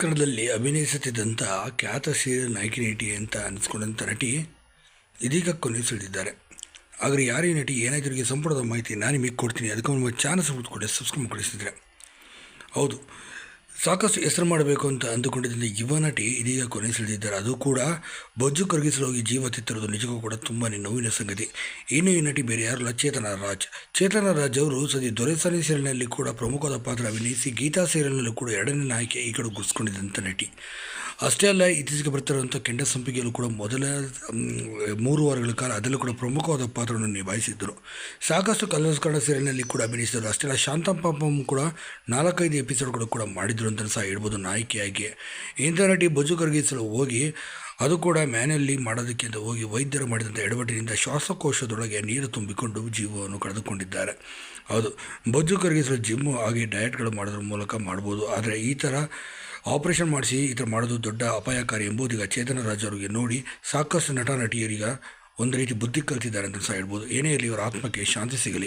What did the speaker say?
ಕನ್ನಡದಲ್ಲಿ ಅಭಿನಯಿಸುತ್ತಿದ್ದಂಥ ಖ್ಯಾತ ಸೀರಿಯಲ್ ನಾಯಕಿ ನಟಿ ಅಂತ ಅನಿಸ್ಕೊಂಡಂಥ ನಟಿ ಇದೀಗ ಕೊನೆ ಸುಳಿದಿದ್ದಾರೆ. ಆದರೆ ಯಾರೇ ನಟಿ? ಏನಾಯ್ತು ಸಂಪುಟದ ಮಾಹಿತಿ ನಾನು ನಿಮಗೆ ಕೊಡ್ತೀನಿ. ಅದಕ್ಕೆ ಒಂದು ಚಾನಲ್ ಕೊಡಿ ಸಬ್ಸ್ಕ್ರೈಬ್ ಕೊಡಿಸಿದ್ರೆ ಹೌದು. ಸಾಕಷ್ಟು ಹೆಸರು ಮಾಡಬೇಕು ಅಂತ ಅಂದುಕೊಂಡಿದ್ದ ಯುವ ನಟಿ ಇದೀಗ ಕೊನೆ ಸೆಳೆದಿದ್ದಾರೆ. ಅದು ಕೂಡ ಬೊಜ್ಜು ಕರಗಿಸಲು ಹೋಗಿ ಜೀವ ತಿತ್ತಿರೋದು ನಿಜಕ್ಕೂ ಕೂಡ ತುಂಬಾ ನೋವಿನ ಸಂಗತಿ. ಇನ್ನು ಈ ನಟಿ ಬೇರೆ ಯಾರಲ್ಲ ಚೇತನ ರಾಜ್. ಚೇತನ ರಾಜ್ ಅವರು ಸದ್ಯ ದೊರೆಸಾನಿ ಸೀರಿಯಲ್ನಲ್ಲಿ ಕೂಡ ಪ್ರಮುಖವಾದ ಪಾತ್ರ ಅಭಿನಯಿಸಿ ಗೀತಾ ಸೀರಿಯಲ್ನಲ್ಲೂ ಕೂಡ ಎರಡನೇ ನಾಯಕಿ ಈ ಕಡೆ ಗುಸ್ಕೊಂಡಿದ್ದಂಥ ನಟಿ. ಅಷ್ಟೇ ಅಲ್ಲ, ಇತ್ತೀಚೆಗೆ ಬರ್ತಿರುವಂಥ ಕೆಂಡ ಸಂಪಿಗೆಯಲ್ಲೂ ಕೂಡ ಮೊದಲ ಮೂರು ವಾರಗಳ ಕಾಲ ಅದರಲ್ಲೂ ಕೂಡ ಪ್ರಮುಖವಾದ ಪಾತ್ರವನ್ನು ನಿಭಾಯಿಸಿದ್ದರು. ಸಾಕಷ್ಟು ಕಲರ್ಸ್ ಕನ್ನಡ ಸೀರಿಯಲ್ನಲ್ಲಿ ಕೂಡ ಅಭಿನಯಿಸಿದರು ಅಷ್ಟೇ ಅಲ್ಲ ಶಾಂತಂ ಪಾಪಂ ಕೂಡ ನಾಲ್ಕೈದು ಎಪಿಸೋಡ್ಗಳು ಕೂಡ ಮಾಡಿದ್ರು ಅಂತ ಸಹ ಹೇಳ್ಬೋದು ನಾಯಕಿಯಾಗಿ. ಇಂಥ ನಟಿ ಬೊಜ್ಜು ಕರಗಿಸಲು ಹೋಗಿ, ಅದು ಕೂಡ ಮ್ಯಾನಲ್ಲಿ ಮಾಡೋದಕ್ಕೆ ಅಂತ ಹೋಗಿ ವೈದ್ಯರು ಮಾಡಿದಂಥ ಎಡವಟ್ಟಿನಿಂದ ಶ್ವಾಸಕೋಶದೊಳಗೆ ನೀರು ತುಂಬಿಕೊಂಡು ಜೀವವನ್ನು ಕಳೆದುಕೊಂಡಿದ್ದಾರೆ. ಹೌದು, ಬೊಜ್ಜು ಕರಗಿಸಲು ಜಿಮ್ಮು ಆಗಿ ಡಯಟ್ಗಳು ಮಾಡೋದ್ರ ಮೂಲಕ ಮಾಡ್ಬೋದು. ಆದರೆ ಈ ಥರ ಆಪರೇಷನ್ ಮಾಡಿಸಿ, ಈ ಥರ ಮಾಡೋದು ದೊಡ್ಡ ಅಪಾಯಕಾರಿ ಎಂಬುದೀಗ ಚೇತನ ರಾಜ್ ಅವರಿಗೆ ನೋಡಿ ಸಾಕಷ್ಟು ನಟ ನಟಿಯರಿಗ ಒಂದು ರೀತಿ ಬುದ್ಧಿ ಕಲ್ತಿದ್ದಾರೆ ಅಂತ ಸಹ ಹೇಳ್ಬೋದು. ಏನೇ ಇರಲಿ, ಇವರ ಆತ್ಮಕ್ಕೆ ಶಾಂತಿ ಸಿಗಲಿ.